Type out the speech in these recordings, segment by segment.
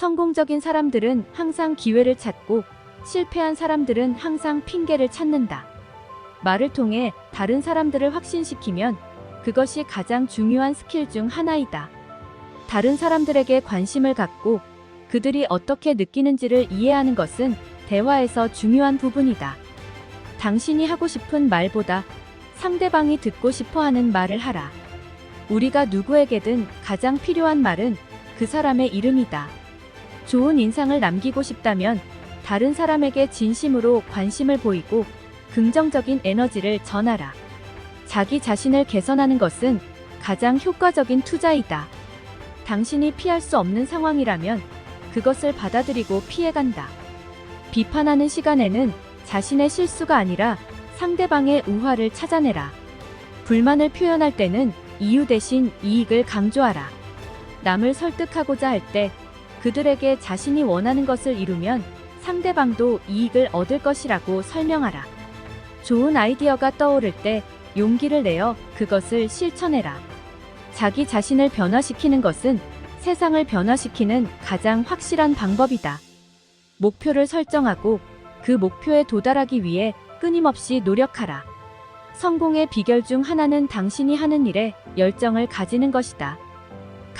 성공적인 사람들은 항상 기회를 찾고 실패한 사람들은 항상 핑계를 찾는다. 말을 통해 다른 사람들을 확신시키면 그것이 가장 중요한 스킬 중 하나이다. 다른 사람들에게 관심을 갖고 그들이 어떻게 느끼는지를 이해하는 것은 대화에서 중요한 부분이다. 당신이 하고 싶은 말보다 상대방이 듣고 싶어 하는 말을 하라. 우리가 누구에게든 가장 필요한 말은 그 사람의 이름이다. 좋은 인상을 남기고 싶다면 다른 사람에게 진심으로 관심을 보이고 긍정적인 에너지를 전하라. 자기 자신을 개선하는 것은 가장 효과적인 투자이다. 당신이 피할 수 없는 상황이라면 그것을 받아들이고 피해간다. 비판하는 시간에는 자신의 실수가 아니라 상대방의 우화를 찾아내라. 불만을 표현할 때는 이유 대신 이익을 강조하라. 남을 설득하고자 할 때 그들에게 자신이 원하는 것을 이루면 상대방도 이익을 얻을 것이라고 설명하라. 좋은 아이디어가 떠오를 때 용기를 내어 그것을 실천해라. 자기 자신을 변화시키는 것은 세상을 변화시키는 가장 확실한 방법이다. 목표를 설정하고 그 목표에 도달하기 위해 끊임없이 노력하라. 성공의 비결 중 하나는 당신이 하는 일에 열정을 가지는 것이다.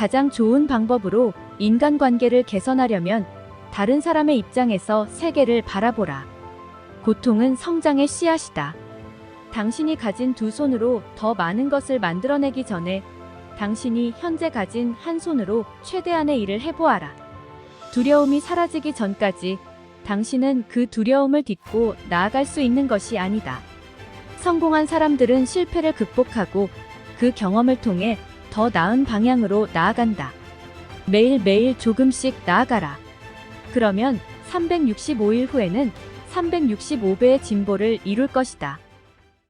가장 좋은 방법으로 인간관계를 개선하려면 다른 사람의 입장에서 세계를 바라보라. 고통은 성장의 씨앗이다. 당신이 가진 두 손으로 더 많은 것을 만들어내기 전에 당신이 현재 가진 한 손으로 최대한의 일을 해보아라. 두려움이 사라지기 전까지 당신은 그 두려움을 딛고 나아갈 수 있는 것이 아니다. 성공한 사람들은 실패를 극복하고 그 경험을 통해 더 나은 방향으로 나아간다. 매일매일 조금씩 나아가라. 그러면 365일 후에는 365배의 진보를 이룰 것이다.